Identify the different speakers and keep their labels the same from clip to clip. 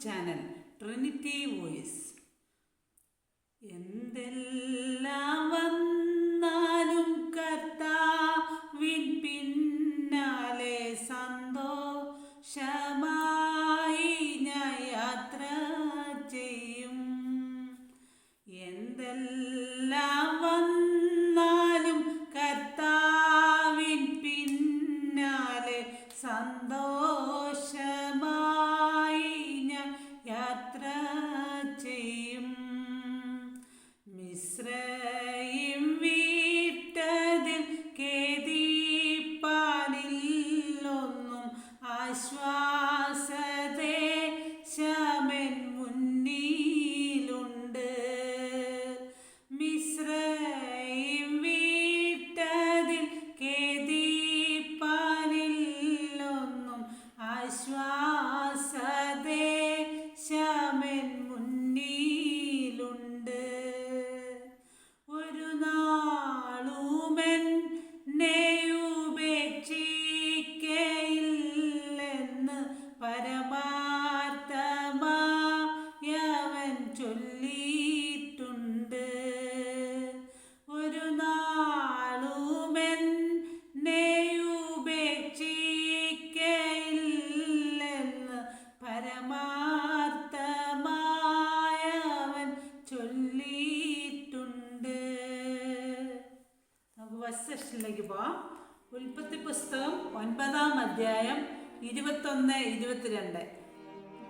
Speaker 1: Channel Trinity voice എന്തെല്ലാം വന്നാലും കർത്താവിൻ പിന്നാലെ സന്തോഷമായി I swear. ഫസ്റ്റ് സെഷനിലേക്ക് പോവാം. ഉൽപ്പത്തി പുസ്തകം ഒൻപതാം അധ്യായം ഇരുപത്തൊന്ന് ഇരുപത്തിരണ്ട്.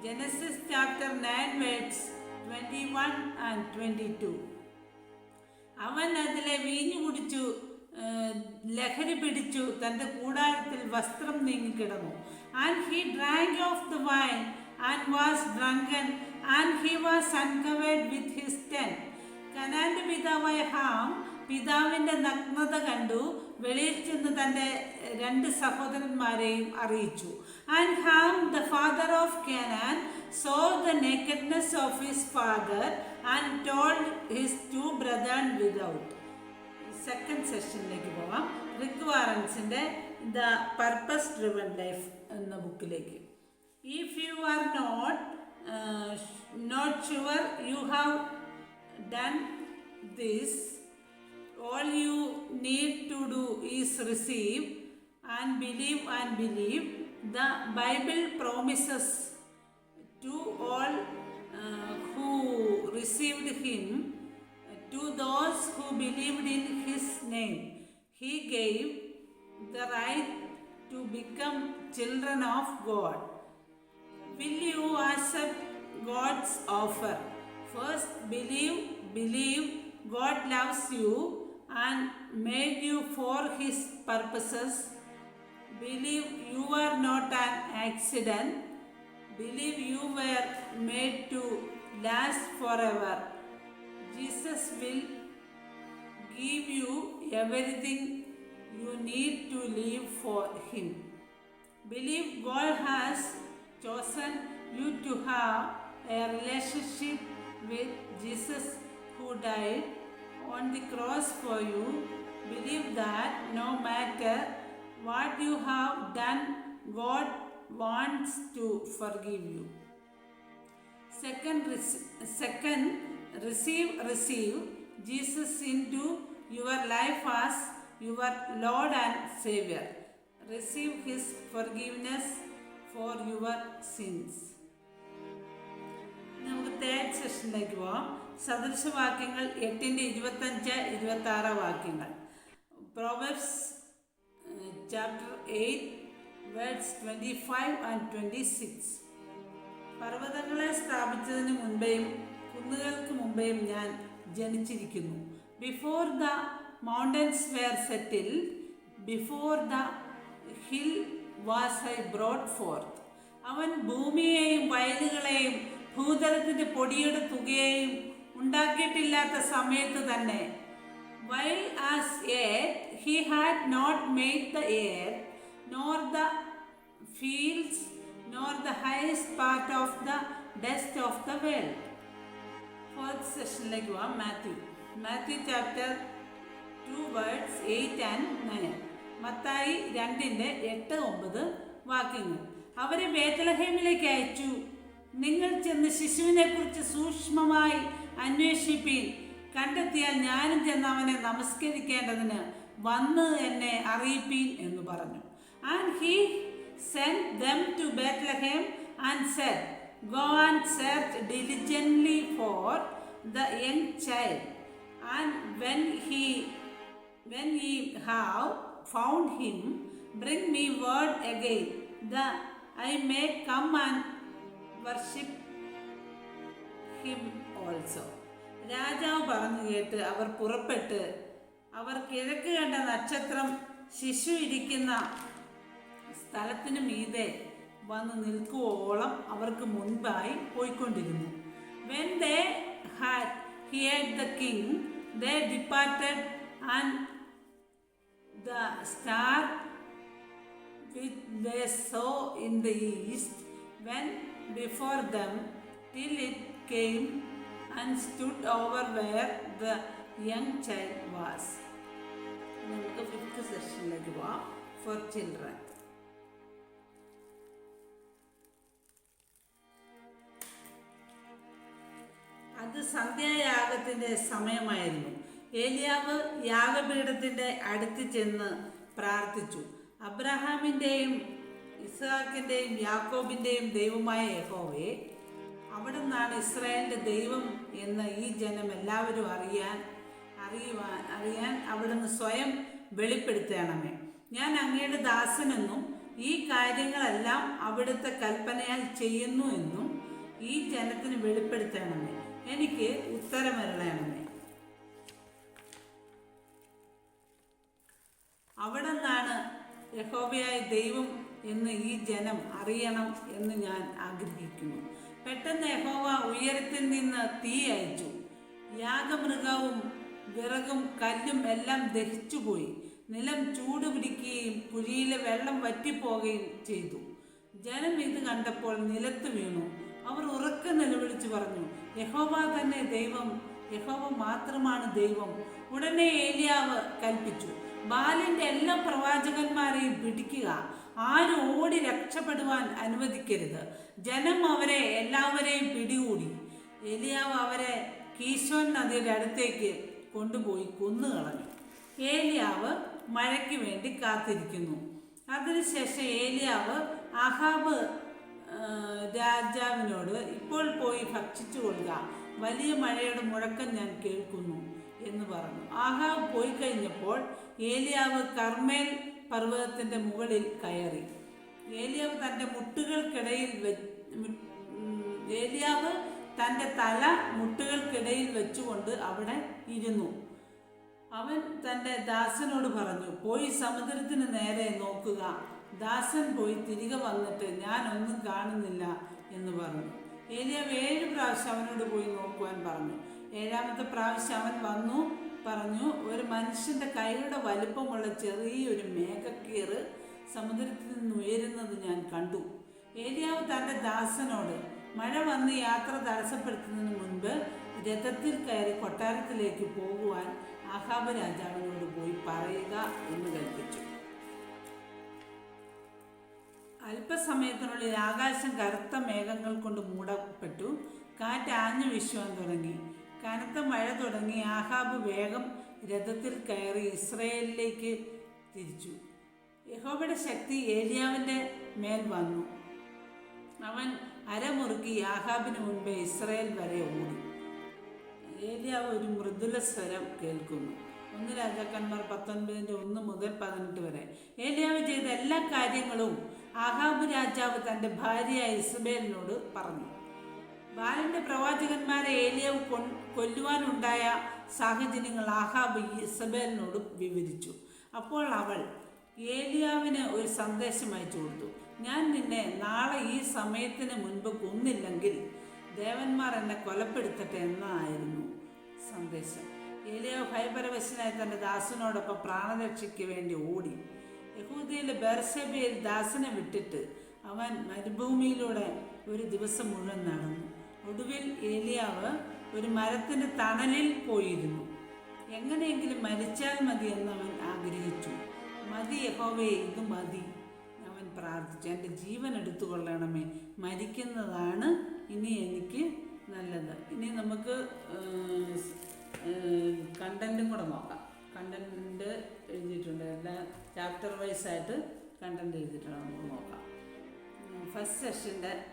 Speaker 1: Genesis chapter nine words twenty one and twenty two അവൻ അതിലെ വീഞ്ഞു കുടിച്ചു ലഹരി പിടിച്ചു തന്റെ കൂടാരത്തിൽ വസ്ത്രം നീങ്ങിക്കിടന്നു and he drank of the wine and was drunken and he was uncovered with his tent കനാന്റെ പിതാവായ ഹാം പിതാവിന്റെ നഗ്നത കണ്ടു. വെളിയിൽ ചെന്ന് തന്റെ രണ്ട് സഹോദരന്മാരെയും അറിയിച്ചു. And Ham the father of Canaan saw the nakedness of his father and told his two brother without second സെഷനിലേക്ക് പോവാം. റിക് വാറൻസിന്റെ ദ പർപ്പസ് ഡ്രിവൺ ലൈഫ് എന്ന ബുക്കിലേക്ക്. If you are not not sure you have done this all you need to do is receive and believe and believe the bible promises to all uh, who received him to those who believed in his name. He gave the right to become children of god. Will you accept God's offer? First, believe, believe God loves you and made you for His purposes. Believe you are not an accident. Believe you were made to last forever. Jesus will give you everything you need to live for Him. Believe God has chosen you to have a relationship with Jesus who died on the cross for you. Believe that no matter what you have done, God wants to forgive you. Second, rec- second receive, receive Jesus into your life as your Lord and Savior. Receive His forgiveness for your sins. നമുക്ക് third സെഷനിലേക്ക് പോവാം സദൃശവാക്യങ്ങൾ എട്ടിന്റെ ഇരുപത്തഞ്ച് ഇരുപത്തി ആറ് വാക്യങ്ങൾ. Proverbs chapter eight words twenty five and twenty six പർവതങ്ങളെ സ്ഥാപിച്ചതിന് മുൻപേയും കുന്നുകൾക്ക് മുമ്പേയും ഞാൻ ജനിച്ചിരിക്കുന്നു. Before the mountains were settle before the hill was I brought forth അവൻ ഭൂമിയെയും വയലുകളെയും ഭൂതലത്തിന്റെ പൊടിയുടെ തുകയെയും ഉണ്ടാക്കിയിട്ടില്ലാത്ത സമയത്ത് തന്നെ while as a he had not made the air nor the fields nor the highest part of the dust of the world fourth സെഷനിലേക്ക് പോവാം. Matthew Matthew chapter two words eight and nine Mathai രണ്ടിന്റെ എട്ട് ഒമ്പത് വാക്യങ്ങൾ. അവരെ ബേത്തലഹേമിലേക്ക് അയച്ചു. നിങ്ങൾ ചെന്ന് ശിശുവിനെക്കുറിച്ച് സൂക്ഷ്മമായി അന്വേഷിപ്പീൻ. കണ്ടെത്തിയാൽ ഞാനും ചെന്ന് അവനെ നമസ്കരിക്കേണ്ടതിന് വന്ന് എന്നെ അറിയിപ്പീൻ എന്ന് പറഞ്ഞു. And he send them to Bethlehem and said go and search diligently for the young child and when he when ye have found him, bring me word again, that I may come and worship him. Also. രാജാവ് പറഞ്ഞു കേട്ട് അവർ പുറപ്പെട്ട് അവർ കിഴക്ക് കണ്ട നക്ഷത്രം ശിശു ഇരിക്കുന്ന സ്ഥലത്തിന് മീതെ വന്ന് നിൽക്കുവോളം അവർക്ക് മുൻപായി പോയിക്കൊണ്ടിരുന്നു when they had heard the king they departed and the star which they saw in the east went before them till it came and stood over where the young child was. നമുക്ക് fifth സെഷനിലേക്ക് പോവാം. For children അത് സന്ധ്യായാഗത്തിന്റെ സമയമായിരുന്നു. ഏലിയാവ് യാഗപീഠത്തിന്റെ അടുത്ത് ചെന്ന് പ്രാർത്ഥിച്ചു. അബ്രഹാമിന്റെയും ഇസ്ഹാക്കിന്റെയും യാക്കോബിന്റെയും ദൈവമായ യഹോവേ അവിടെ നിന്നാണ് ഇസ്രായേലിന്റെ ദൈവം എന്ന് ഈ ജനം എല്ലാവരും അറിയാൻ അറിയുവാൻ അറിയാൻ അവിടുന്ന് സ്വയം വെളിപ്പെടുത്തണമേ. ഞാൻ അങ്ങയുടെ ദാസനെന്നും ഈ കാര്യങ്ങളെല്ലാം അവിടുത്തെ കൽപ്പനയാൽ ചെയ്യുന്നു എന്നും ഈ ജനത്തിന് വെളിപ്പെടുത്തണമേ. എനിക്ക് ഉത്തരമരണമേ അവിടെ നിന്നാണ് യഹോബയായ ദൈവം എന്ന് ഈ ജനം അറിയണം എന്ന് ഞാൻ ആഗ്രഹിക്കുന്നു. പെട്ടെന്ന് യഹോവ ഉയരത്തിൽ നിന്ന് തീ അയച്ചു. യാഗമൃഗവും വിറകും കല്ലും എല്ലാം ദഹിച്ചുപോയി. നിലം ചൂട് പിടിക്കുകയും കുഴിയിലെ വെള്ളം വറ്റിപ്പോകുകയും ചെയ്തു. ജനം ഇത് കണ്ടപ്പോൾ നിലത്ത് വീണു. അവർ ഉറക്കെ നിലവിളിച്ചു പറഞ്ഞു യഹോവ തന്നെ ദൈവം യഹോവ മാത്രമാണ് ദൈവം. ഉടനെ ഏലിയാവ് കൽപ്പിച്ചു ബാലിന്റെ എല്ലാ പ്രവാചകന്മാരെയും പിടിക്കുക. ആരും ഓടി രക്ഷപ്പെടുവാൻ അനുവദിക്കരുത്. ജനം അവരെ എല്ലാവരെയും പിടികൂടി. ഏലിയാവ് അവരെ കീശോൻ നദിയുടെ അടുത്തേക്ക് കൊണ്ടുപോയി കൊന്നുകളഞ്ഞു. ഏലിയാവ് മഴയ്ക്ക് വേണ്ടി കാത്തിരിക്കുന്നു. അതിനുശേഷം ഏലിയാവ് അഹാബ് രാജാവിനോട് ഇപ്പോൾ പോയി ഭക്ഷിച്ചു കൊള്ളുക. വലിയ മഴയുടെ മുഴക്കം ഞാൻ കേൾക്കുന്നു എന്ന് പറഞ്ഞു. ആഹാബ് പോയി കഴിഞ്ഞപ്പോൾ ഏലിയാവ് കർമ്മേൽ പർവതത്തിന്റെ മുകളിൽ കയറി. ഏലിയാവ് തന്റെ മുട്ടുകൾക്കിടയിൽ ഏലിയാവ് തന്റെ തല മുട്ടുകൾക്കിടയിൽ വെച്ചുകൊണ്ട് അവിടെ ഇരുന്നു. അവൻ തന്റെ ദാസനോട് പറഞ്ഞു പോയി സമുദ്രത്തിന് നേരെ നോക്കുക. ദാസൻ പോയി തിരികെ വന്നിട്ട് ഞാൻ ഒന്നും കാണുന്നില്ല എന്ന് പറഞ്ഞു. ഏലിയാവ് ഏഴ് പ്രാവശ്യം അവനോട് പോയി നോക്കുവാൻ പറഞ്ഞു. ഏഴാമത്തെ പ്രാവശ്യം അവൻ വന്നു. പറഞ്ഞു ഒരു മനുഷ്യന്റെ കൈയുടെ വലുപ്പമുള്ള ചെറിയൊരു മേഘക്കീറ് സമുദ്രത്തിൽ നിന്ന് ഉയരുന്നത് ഞാൻ കണ്ടു. ഏലിയാവ് തന്റെ ദാസനോട് മഴ വന്ന് യാത്ര തടസ്സപ്പെടുത്തുന്നതിന് മുൻപ് രഥത്തിൽ കയറി കൊട്ടാരത്തിലേക്ക് പോകുവാൻ ആഹാബ് രാജാവിനോട് പോയി പറയുക എന്ന് കൽപ്പിച്ചു. അല്പസമയത്തിനുള്ളിൽ ആകാശം കറുത്ത മേഘങ്ങൾ കൊണ്ട് മൂടപ്പെട്ടു. കാറ്റ് ആഞ്ഞു വീശുവാൻ തുടങ്ങി. കനത്ത മഴ തുടങ്ങി ആഹാബ് വേഗം രഥത്തിൽ കയറി ഇസ്രയേലിലേക്ക് തിരിച്ചു. യഹോബയുടെ ശക്തി ഏലിയാവിന്റെ മേൽ വന്നു. അവൻ അരമുറുക്കി ആഹാബിന് മുൻപേ ഇസ്രയേൽ വരെ ഓടി. ഏലിയാവ് ഒരു മൃദുല സ്വരം കേൾക്കുന്നു. ഒന്ന് രാജാക്കന്മാർ പത്തൊൻപതിന്റെ ഒന്ന് മുതൽ പതിനെട്ട് വരെ. ഏലിയാവ് ചെയ്ത എല്ലാ കാര്യങ്ങളും ആഹാബ് രാജാവ് തന്റെ ഭാര്യയായ ഇസ്ബേലിനോട് പറഞ്ഞു. ബാലന്റെ പ്രവാചകന്മാരെ ഏലിയാവ് കൊ കൊല്ലുവാനുണ്ടായ സാഹചര്യങ്ങൾ ആഹാബ് ഇസബേലിനോട് വിവരിച്ചു. അപ്പോൾ അവൾ ഏലിയാവിന് ഒരു സന്ദേശം അയച്ചു കൊടുത്തു. ഞാൻ നിന്നെ നാളെ ഈ സമയത്തിന് മുൻപ് കൊന്നില്ലെങ്കിൽ ദേവന്മാർ എന്നെ കൊലപ്പെടുത്തട്ടെ എന്നായിരുന്നു സന്ദേശം. ഏലിയാവ് ഭയപരവശനായി തന്റെ ദാസനോടൊപ്പം പ്രാണരക്ഷയ്ക്ക് വേണ്ടി ഓടി. യഹൂദിയിലെ ബെർഷബയിൽ ദാസനെ വിട്ടിട്ട് അവൻ മരുഭൂമിയിലൂടെ ഒരു ദിവസം മുഴുവൻ നടന്നു. ഒടുവിൽ ഏലിയാവ് ഒരു മരത്തിന്റെ തണലിൽ പോയിരുന്നു. എങ്ങനെയെങ്കിലും മരിച്ചാൽ മതി എന്നവൻ ആഗ്രഹിച്ചു. മതി യഹോവേ ഇത് മതി. അവൻ പ്രാർത്ഥിച്ചു. എന്റെ ജീവൻ എടുത്തുകൊള്ളണമേ. മരിക്കുന്നതാണ് ഇനി എനിക്ക് നല്ലത്. ഇനി നമുക്ക് കണ്ടന്റും കൂടെ നോക്കാം. കണ്ടന്റ് എഴുതിയിട്ടുണ്ട്. എല്ലാ ചാപ്റ്റർ വൈസ് ആയിട്ട് കണ്ടന്റ് എഴുതിയിട്ടുണ്ട്. നമുക്ക് നോക്കാം. ഫസ്റ്റ് സെഷന്റെ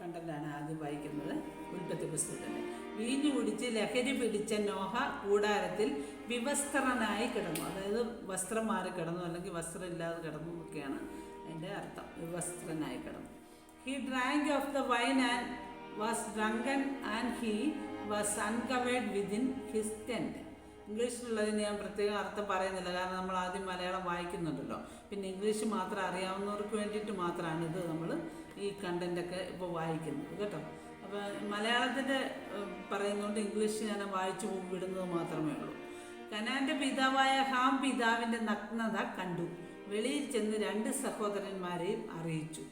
Speaker 1: കണ്ടന്റാണ് ആദ്യം വായിക്കുന്നത് ഉൽപ്പത്തി പുസ്തകത്തിൽ. വീഞ്ഞു കുടിച്ച് ലഹരി പിടിച്ച നോഹ കൂടാരത്തിൽ വിവസ്ത്രനായി കിടന്നു. അതായത് വസ്ത്രം മാറി കിടന്നു അല്ലെങ്കിൽ വസ്ത്രം ഇല്ലാതെ കിടന്നു എന്നൊക്കെയാണ് അതിന്റെ അർത്ഥം. വിവസ്ത്രനായി കിടന്നു. He drank of the wine and was drunken and he was uncovered within his ഇംഗ്ലീഷിലുള്ളതിന് ഞാൻ പ്രത്യേകം അർത്ഥം പറയുന്നില്ല. കാരണം നമ്മൾ ആദ്യം മലയാളം വായിക്കുന്നുണ്ടല്ലോ. പിന്നെ ഇംഗ്ലീഷ് മാത്രം അറിയാവുന്നവർക്ക് വേണ്ടിയിട്ട് മാത്രമാണ് ഇത് നമ്മൾ ഈ കണ്ടന്റൊക്കെ ഇപ്പോൾ വായിക്കുന്നത്. കേട്ടോ? അപ്പോൾ മലയാളത്തിന്റെ പറയുന്നതുകൊണ്ട് ഇംഗ്ലീഷ് ഞാൻ വായിച്ചു വിടുന്നത് മാത്രമേ ഉള്ളൂ. കനാന്റെ പിതാവായ ഹാം പിതാവിന്റെ നഗ്നത കണ്ടു. വെളിയിൽ ചെന്ന് രണ്ട് സഹോദരന്മാരെയും അറിയിച്ചു.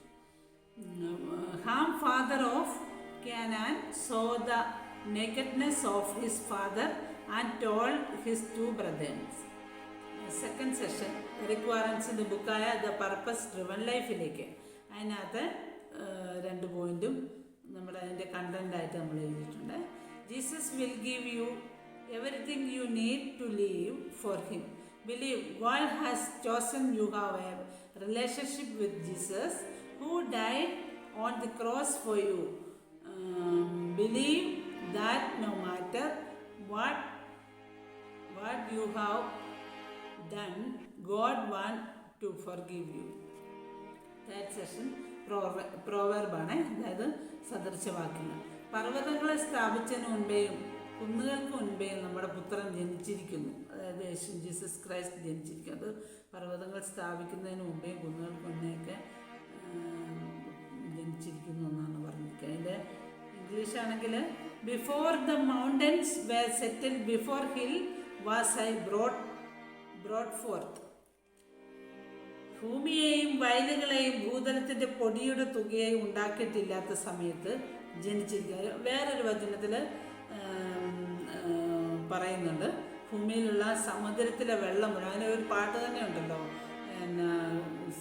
Speaker 1: Ham father of Canaan saw the nakedness of his father and told his two brothers. Second session Eric വാറൻസിന്റെ ബുക്കായ ദ പർപ്പസ് ഡ്രിവൺ ലൈഫിലേക്ക് അതിനകത്ത് രണ്ട് പോയിന്റും നമ്മുടെ അതിന്റെ കണ്ടന്റായിട്ട് നമ്മൾ എഴുതിയിട്ടുണ്ട്. Jesus will give you everything you need to live for him believe God has chosen you have a relationship with Jesus who died on the cross for you believe that no matter what what you have done, God want to forgive you. Third session പ്രോവർബാണ് അതായത് സദൃശവാക്യങ്ങൾ. പർവതങ്ങളെ സ്ഥാപിച്ചതിന് മുൻപേയും കുന്നുകൾക്ക് മുൻപേയും നമ്മുടെ പുത്രൻ ജനിച്ചിരിക്കുന്നു. അതായത് യേശു Jesus Christ ജനിച്ചിരിക്കുന്നു. അത് പർവതങ്ങൾ സ്ഥാപിക്കുന്നതിന് മുമ്പേയും കുന്നുകൾക്ക് മുന്നേയൊക്കെ ജനിച്ചിരിക്കുന്നു എന്നാണ് പറഞ്ഞിരിക്കുന്നത്. അതിന്റെ ഇംഗ്ലീഷ് ആണെങ്കിൽ before the mountains were settle before hill was I brought brought forth ഭൂമിയെയും വയലുകളെയും ഭൂതലത്തിന്റെ പൊടിയുടെ തുകയെയും ഉണ്ടാക്കിയിട്ടില്ലാത്ത സമയത്ത് ജനിച്ചിരിക്കുക. വേറൊരു വചനത്തിൽ പറയുന്നുണ്ട് ഭൂമിയിലുള്ള സമുദ്രത്തിലെ വെള്ളം മുഴുവൻ അങ്ങനെ ഒരു പാട്ട് തന്നെ ഉണ്ടല്ലോ. എന്നാ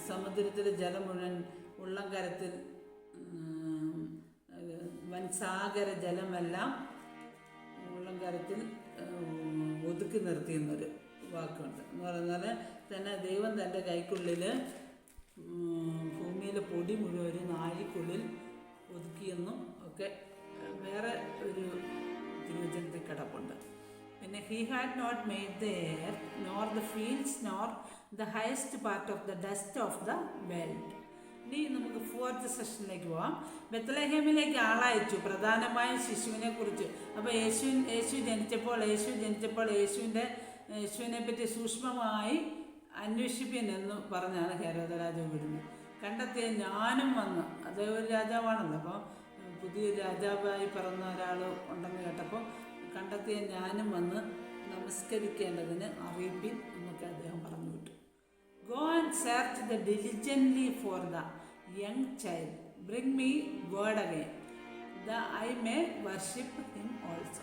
Speaker 1: സമുദ്രത്തിലെ ജലം മുഴുവൻ ഉള്ളംകരത്തിൽ വൻസാഗര ജലമെല്ലാം ഉള്ളംകരത്തിൽ ഉം, നിർത്തി എന്നൊരു വാക്കുണ്ട്. എന്ന് പറഞ്ഞാൽ തന്നെ ദൈവം തന്റെ കൈക്കുള്ളിൽ ഭൂമിയിലെ പൊടി മുഴുവൻ ഒരു നാഴിക്കുള്ളിൽ ഒതുക്കിയെന്നും ഒക്കെ വേറെ ഒരു തിരുവചനത്തിൽ കിടപ്പുണ്ട്. പിന്നെ he had not made the air nor the fields nor the highest part of the dust of the world ഇനി നമുക്ക് ഫോർത്ത് സെഷനിലേക്ക് പോവാം. ബത്തലഹേമിലേക്ക് ആളയച്ചു. പ്രധാനമായും ശിശുവിനെ കുറിച്ച്. അപ്പോൾ യേശു യേശു ജനിച്ചപ്പോൾ യേശു ജനിച്ചപ്പോൾ യേശുവിന്റെ യേശുവിനെ പറ്റി സൂക്ഷ്മമായി അന്വേഷിപ്പിൻ എന്ന് പറഞ്ഞാണ് ഹേരോദ രാജാവ് വിടുന്നത്. കണ്ടെത്തിയ ഞാനും വന്ന് അതേ ഒരു രാജാവാണല്ലോ അപ്പോൾ പുതിയൊരു രാജാവായി പിറന്ന ഒരാൾ ഉണ്ടെന്ന് കേട്ടപ്പോൾ കണ്ടെത്തിയ ഞാനും വന്ന് നമസ്കരിക്കേണ്ടതിന് അറിയിപ്പിൻ search the diligently for the young child. Bring me word again, that I may worship him also.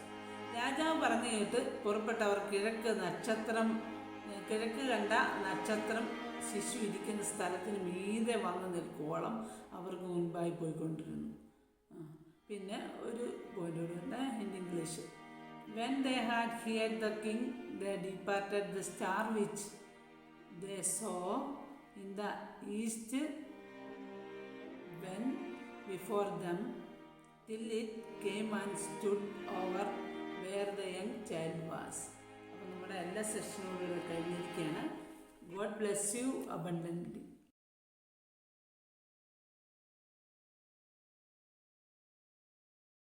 Speaker 1: രാജാവ് പറഞ്ഞു കേട്ട് പുറപ്പെട്ടവർ കിഴക്ക് നക്ഷത്രം കിഴക്ക് കണ്ട നക്ഷത്രം ശിശു ഇരിക്കുന്ന സ്ഥലത്തിന് മീതെ വന്ന് നിൽക്കോളം അവർക്ക് മുൻപായി പോയിക്കൊണ്ടിരുന്നു പിന്നെ ഒരു പോയിന്റ് കൂടി ഉണ്ട് in English when they had hear the king the departed the star which they saw in the east when before them till it came and stood over where the young child was അപ്പോൾ നമ്മുടെ എല്ലാ സെഷനോടും കഴിഞ്ഞിരിക്കുകയാണ് God bless you abundant